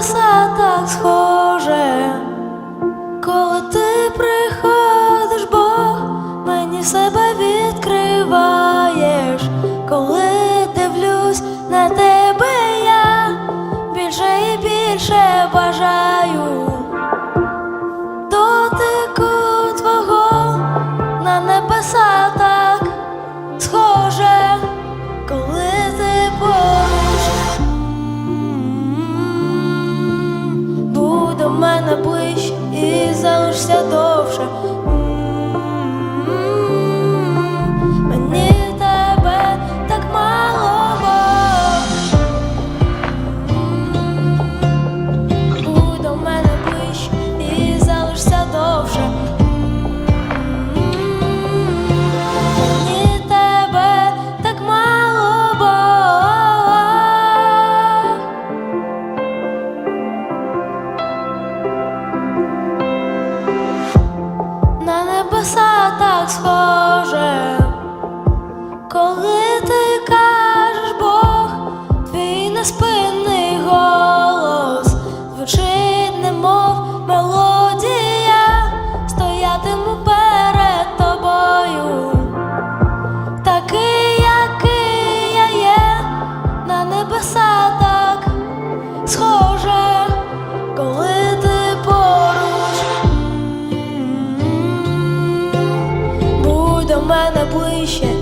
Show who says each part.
Speaker 1: небеса так схоже, коли ти shit.